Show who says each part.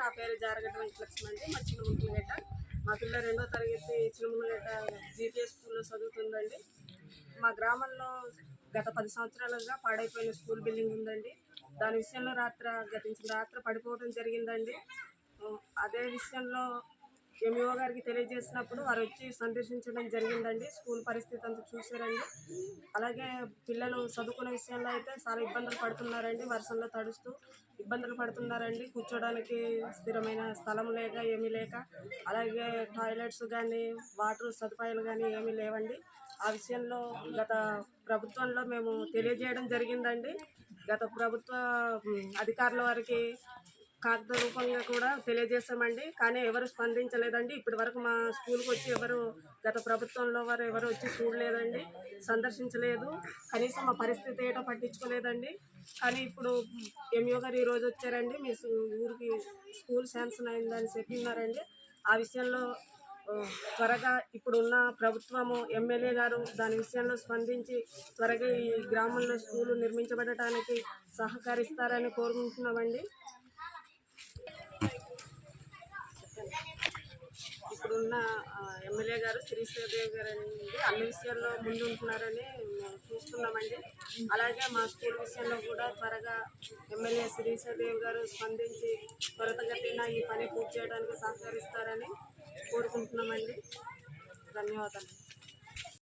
Speaker 1: నా పేరు జారగడ్డ వెంకటలక్ష్మి అండి. మా చిన్న మునుకులగడ్డ మా పిల్ల రెండో తరగతి చిన్న మునుగడ్డ జీపీఎస్ స్కూల్లో చదువుతుందండి. మా గ్రామంలో గత పది సంవత్సరాలుగా పాడైపోయిన స్కూల్ బిల్డింగ్ ఉందండి. దాని విషయంలో రాత్ర గతించిన రాత్ర పడిపోవడం జరిగిందండి. అదే విషయంలో ఎంఈఓ గారికి తెలియజేసినప్పుడు వారు వచ్చి సందర్శించడం జరిగిందండి. స్కూల్ పరిస్థితి అంతా చూసారండి అలాగే పిల్లలు చదువుకునే విషయంలో అయితే చాలా ఇబ్బందులు పడుతున్నారండి. వర్షంలో తడుస్తూ ఇబ్బందులు పడుతున్నారండి. కూర్చోడానికి స్థిరమైన స్థలం లేక ఏమీ లేక అలాగే టాయిలెట్స్ కానీ వాటర్ సదుపాయాలు కానీ ఏమీ లేవండి. ఆ విషయంలో గత ప్రభుత్వంలో మేము తెలియజేయడం జరిగిందండి. గత ప్రభుత్వ అధికారుల వారికి కాగిత రూపంగా కూడా తెలియజేశామండి. కానీ ఎవరు స్పందించలేదండి. ఇప్పటి వరకు మా స్కూల్కి వచ్చి ఎవరు గత ప్రభుత్వంలో వారు ఎవరు వచ్చి చూడలేదండి. సందర్శించలేదు. కనీసం మా పరిస్థితి ఏటో పట్టించుకోలేదండి. కానీ ఇప్పుడు ఎంఈఓ గారు ఈరోజు వచ్చారండి. మీ ఊరికి స్కూల్ శాంక్షన్ అయిందని చెప్పినారండి. ఆ విషయంలో త్వరగా ఇప్పుడున్న ప్రభుత్వము ఎమ్మెల్యే గారు దాని విషయంలో స్పందించి త్వరగా ఈ గ్రామంలో స్కూలు నిర్మించబడటానికి సహకరిస్తారని కోరుకుంటున్నామండి. ఉన్న ఎమ్మెల్యే గారు శ్రీశ్రీదేవి గారు అండి అన్ని విషయాల్లో ముందు ఉంటున్నారని మేము చూస్తున్నామండి. అలాగే మా స్కూల్ విషయంలో కూడా త్వరగా ఎమ్మెల్యే శ్రీశ్రీదేవి గారు స్పందించి త్వరితగతిన ఈ పని పూర్తి చేయడానికి సహకరిస్తారని కోరుకుంటున్నామండి. ధన్యవాదాలు.